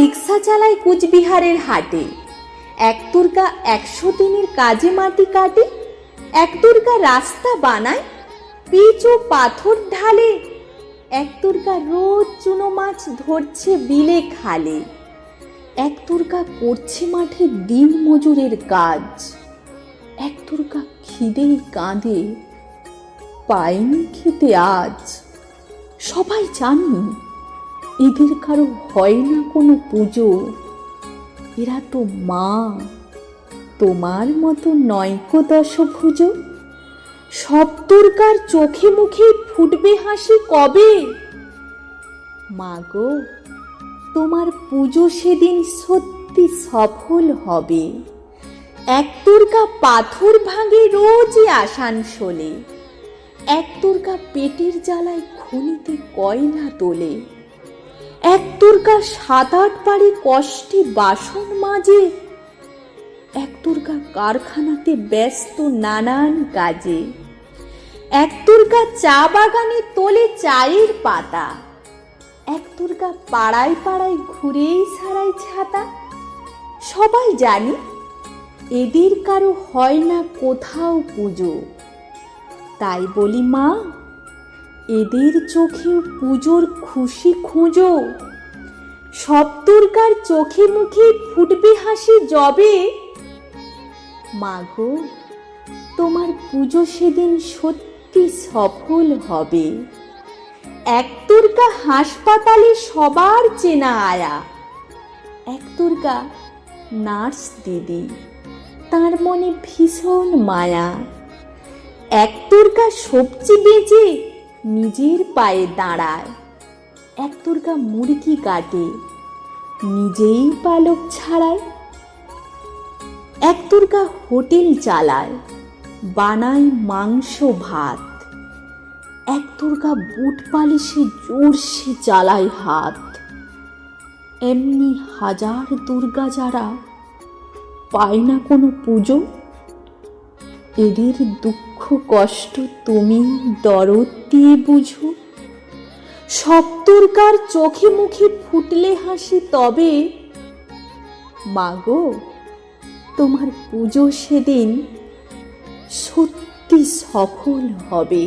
রিক্সা চালায় কুচবিহারের হাটে। এক তুর্কা একশো দিনের কাজে মাটি কাটে, এক তুর্কা রাস্তা বানায়, পিচ ও পাথর ঢালে, এক তুর্কা রোজ চুনো মাছ ধরছে বিলে খালে, এক তুর্কা করছে মাঠে দিন মজুরের কাজ, এক তুর্কা খিদেই কাঁদে, পায়নি খেতে আজ, সবাই জানি এদের কারও হয় না কোনো পুজো। এরা তো মা। তোমার মতো নয়কো দশভুজ। সব দুর্গার চোখে মুখে ফুটবে হাসি কবে? মা গো, তোমার পুজো সেদিন সত্যি সফল হবে। এক দুর্গা পাথর ভাঙে রোজই আসানসোলে। এক দুর্গা পেটের জ্বালায় খনিতে কয়লা তোলে। এক দুর্গা সাত আট বাড়ি কষ্টে বাসন মাজে। এক দুর্গা কারখানাতে ব্যস্ত নানান কাজে। এক দুর্গা চা বাগানে তোলে চায়ের পাতা। এক দুর্গা পাড়ায় পাড়ায় ঘুরেই সারাই ছাতা। সবাই জানি, এদের কারও হয় না কোথাও পুজো। তাই বলি মা এদের চোখে পুজোর খুশি খুঁজো। সব দুর্গার চোখে মুখে ফুটবে হাসি জবে। মাগো, তোমার পুজো সেদিন সত্যি সফল হবে। এক দুর্গা হাসপাতালে সবার চেনা আয়া। এক দুর্গা নার্স দিদি, তার মনে ভীষণ মায়া। এক দুর্গা সবজি বেচে নিজের পায়ে দাঁড়ায়। এক দুর্গা মুরগি কাটে, নিজেই পালক ছাড়ায়। এক দুর্গা হোটেল চালায়, বানায় মাংস ভাত। এক দুর্গা বুট পালিশে জোরসে চালায় হাত। এমনি হাজার দুর্গা যারা পায় না কোনো পুজো, এদের দুঃখ কষ্ট তুমি দরদ দিয়ে বুঝো। সব চোখে মুখে ফুটলে হাসি তবে, মাগো, তোমার পুজো সেদিন সত্যি সফল হবে।